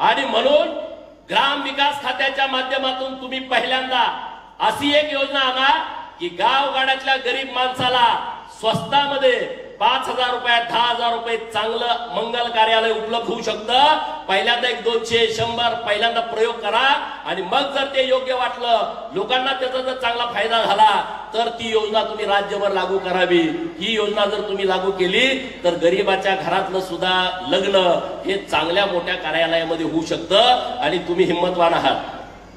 आणि म्हणून ग्राम विकास खात्याच्या माध्यमातून तुम्ही पहिल्यांदा अशी एक योजना आणा की गावगाड्यातल्या गरीब माणसाला स्वस्तामध्ये पाच हजार रुपयात दहा हजार रुपये चांगलं मंगल कार्यालय उपलब्ध होऊ शकतं. पहिल्यांदा एक दोनशे शंभर पहिल्यांदा प्रयोग करा. आणि मग जर ते योग्य वाटलं लोकांना त्याचा जर चांगला फायदा झाला तर ती योजना तुम्ही राज्यभर लागू करावी. ही योजना जर तुम्ही लागू केली तर गरीबाच्या घरातलं सुद्धा लग्न हे चांगल्या मोठ्या कार्यालयामध्ये होऊ शकतं. आणि तुम्ही हिंमतवान आहात.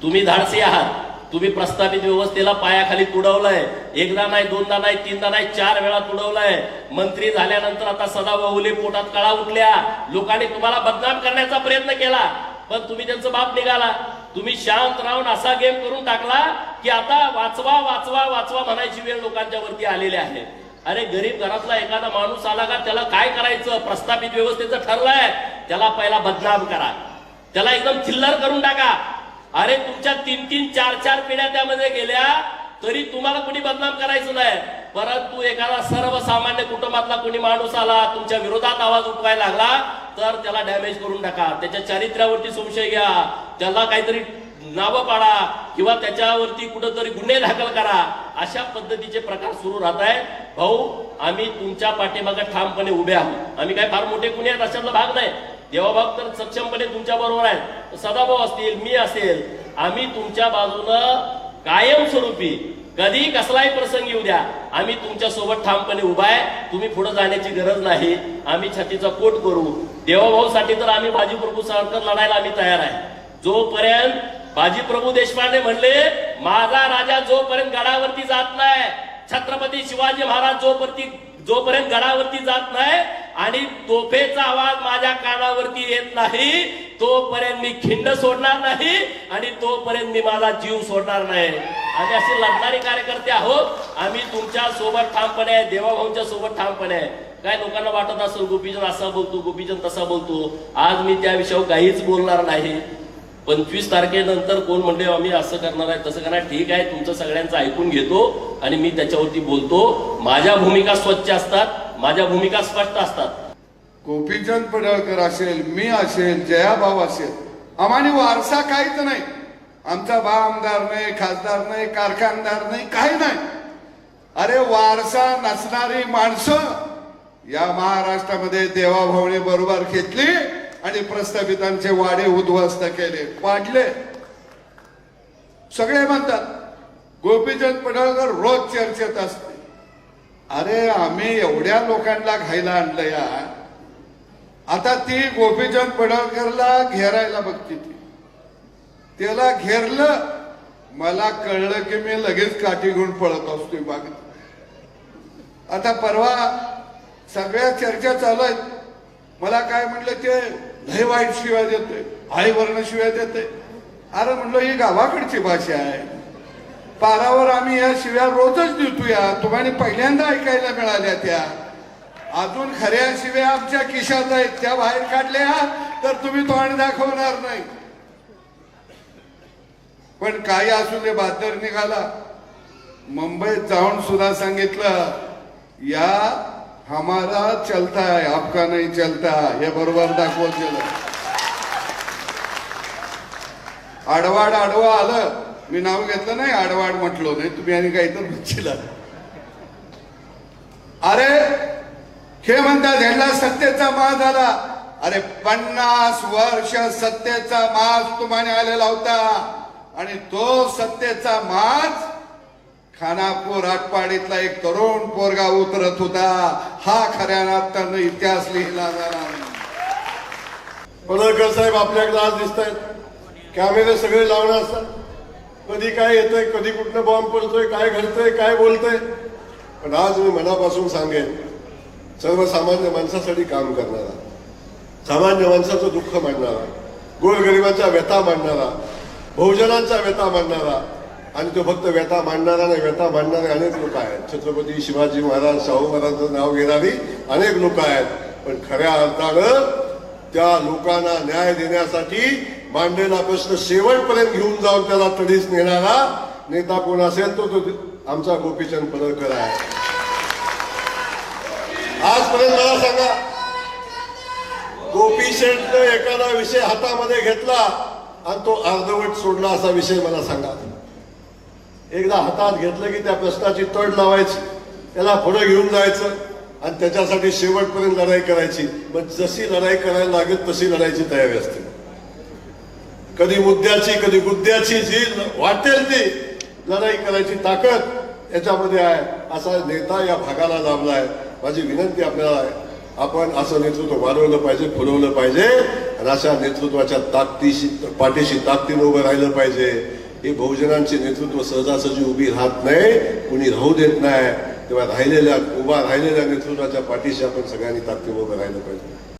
तुम्ही धाडसी आहात. तुम्ही प्रस्तावित व्यवस्थेला पायाखाली तुडवलंय. एकदा नाही दोनदा नाही तीनदा नाही चार वेळा तुडवलंय. मंत्री झाल्यानंतर आता सदा बहुले पोटात कळा उठल्या. लोकांनी तुम्हाला बदनाम करण्याचा प्रयत्न केला. पण तुम्ही त्यांचं बाप निघाला. तुम्ही शांत राहून असा गेम करून टाकला की आता वाचवा वाचवा वाचवा म्हणायची वेळ लोकांच्या वरती आलेली आहे. अरे गरीब घरातला एखादा माणूस आला का त्याला काय करायचं? प्रस्थापित व्यवस्थेचं ठरलंय. त्याला पहिला बदनाम करा. त्याला एकदम थिल्लर करून टाका. अरे तुमच्या तीन तीन चार चार पिढ्या त्यामध्ये गेल्या तरी तुम्हाला कुणी बदनाम करायचं नाही. परंतु एखादा सर्वसामान्य कुटुंबातला कोणी माणूस आला तुमच्या विरोधात आवाज उठवायला लागला तर त्याला डॅमेज करून टाका. त्याच्या चारित्र्यावरती संशय घ्या. त्याला काहीतरी नावं पाडा किंवा त्याच्यावरती कुठंतरी गुन्हे दाखल करा. अशा पद्धतीचे प्रकार सुरू राहत आहे भाऊ आम्ही तुमच्या पाठीमागे ठामपणे उभे आहोत. आम्ही काय फार मोठे गुन्हे आहेत अशातला भाग नाही. देवाभाग तर सक्षमपणे तुमच्या बरोबर आहेत. सदाभाऊ असतील मी असेल आम्ही तुमच्या बाजूनं कायमस्वरूपी कधी कसलाही प्रसंग येऊ द्या. आम्ही तुमच्यासोबत ठामपणे उभा आहे. तुम्ही पुढे जाण्याची गरज नाही. आम्ही छातीचा कोट करू. देवाभाऊसाठी तर आम्ही बाजीप्रभू सावरकर लढायला आम्ही तयार आहे. जोपर्यंत बाजीप्रभू देशपांडे म्हणले माझा राजा जोपर्यंत गडावरती जात नाही छत्रपती शिवाजी महाराज जोपर्यंत जोपर्यंत गडावरती जात नाही आणि तोफेचा आवाज माझ्या कानावरती येत नाही. तोपर्यंत मी खिंड सोडणार नाही आणि तोपर्यंत मी माझा जीव सोडणार नाही. आम्ही असे लढणारे कार्यकर्ते आहोत. आम्ही तुमच्यासोबत ठामपणे आहे देवाभाऊंच्या सोबत ठामपणे आहे. काय लोकांना वाटत असेल गोपीजन असा बोलतो गोपीजन तसा बोलतो. आज मी त्या विषयावर काहीच बोलणार नाही. पंचवीस तारखेनंतर कोण म्हणले आम्ही असं करणार आहे तसं करणार ठीक आहे तुमचं सगळ्यांचं ऐकून घेतो आणि मी त्याच्यावरती बोलतो. माझ्या भूमिका स्वच्छ असतात. माझ्या भूमिका स्पष्ट असतात. गोपीचंद पडळकर असेल मी असेल जयाभाऊ असेल आम्हाने वारसा काहीच नाही. आमचा बा आमदार नाही खासदार नाही कारखानदार नाही काही नाही. अरे वारसा नसणारी माणसं या महाराष्ट्रामध्ये देवाभावने बरोबर घेतली आणि प्रस्थापितांचे वाडे उद्ध्वस्त केले पाडले सगळे म्हणतात गोपीचंद पडळकर रोज चर्चेत असते. अरे आम्ही एवढ्या लोकांना घायला आणलं या. आता ती गोपीचंद पडळकरला घेरायला बघते ती. त्याला घेरलं मला कळलं की मी लगेच काठी घेऊन पळत असतोय बागेत आता परवा सगळ्या चर्चा चालू आहेत. मला काय म्हणलं ते लय वाईट शिवाय देतोय. आई वर्ण शिवाय देते अरे म्हणलं ही गावाकडची भाषा आहे. पारावर आम्ही या शिव्या रोजच देतो या तुम्हाला पहिल्यांदा ऐकायला मिळाल्या त्या. अजून खऱ्या शिव्या आमच्या खिशात आहेत. त्या बाहेर काढल्या तर तुम्ही तोंड दाखवणार नाही. पण काही असू दे बादर निघाला. मुंबईत जाऊन सुद्धा सांगितलं या हमारा चलता है आपका नाही चलता हे. बरोबर दाखवत गेलं आडवाड आडवा आलं. मी नाव घेतलं नाही आडवाड म्हटलो नाही. तुम्ही आणि काही तर म्हणशील अरे हे म्हणतात ह्याला सत्तेचा माज झाला अरे पन्नास वर्ष सत्तेचा माज तुम्हाला आलेला होता. आणि तो सत्तेचा माज खानापूर आटपाडीतला एक तरुण पोरगा उतरत होता. हा खऱ्या नात्यानं इतिहास लिहिला जाणार पडळकर साहेब आपल्याकडे आज दिसत आहेत कॅमेरे सगळे लावणार असतात. कधी काय येतंय कधी कुठनं बॉम्ब पडतोय काय घडतंय काय बोलतंय? पण आज मी मनापासून सांगेन सर्वसामान्य माणसासाठी काम करणारा सामान्य माणसाचं दुःख मांडणारा गोरगरिबांचा व्यथा मांडणारा बहुजनांचा व्यथा मांडणारा आणि तो फक्त व्यथा मांडणारा नाही व्यथा मांडणारे अनेक लोक आहेत. छत्रपती शिवाजी महाराज शाहू महाराजांचं नाव घेणारी अनेक लोक आहेत. पण खऱ्या अर्थानं त्या लोकांना न्याय देण्यासाठी मांडेला प्रश्न शेवटपर्यंत घेऊन जाऊन त्याला तडीस नेणारा नेता कोण असेल तो तो आमचा गोपीचंद पडळकर आहे. आजपर्यंत मला सांगा गोपीचंद एखादा विषय हातामध्ये घेतला आणि तो अर्धवट सोडला असा विषय मला सांगा. एकदा हातात घेतलं की त्या प्रश्नाची तड लावायची त्याला पुढे घेऊन जायचं आणि त्याच्यासाठी शेवटपर्यंत लढाई करायची. मग जशी लढाई करायला लागेल तशी लढायची तयारी असते. कधी मुद्द्याची कधी गुद्द्याची जी वाटेल ती. लढाई करायची ताकद याच्यामध्ये आहे. असा नेता या भागाला लाभलाय माझी विनंती आपल्याला आहे. आपण असं नेतृत्व वाढवलं पाहिजे फुलवलं पाहिजे. आणि अशा नेतृत्वाच्या ताकदीशी पाठीशी ताकदीनं उभं राहिलं पाहिजे. हे बहुजनांचे नेतृत्व सहजासहजी उभी राहत नाही. कुणी राहू देत नाही. तेव्हा राहिलेल्या उभा राहिलेल्या नेतृत्वाच्या पाठीशी आपण सगळ्यांनी ताकदीनं उभं राहिलं पाहिजे.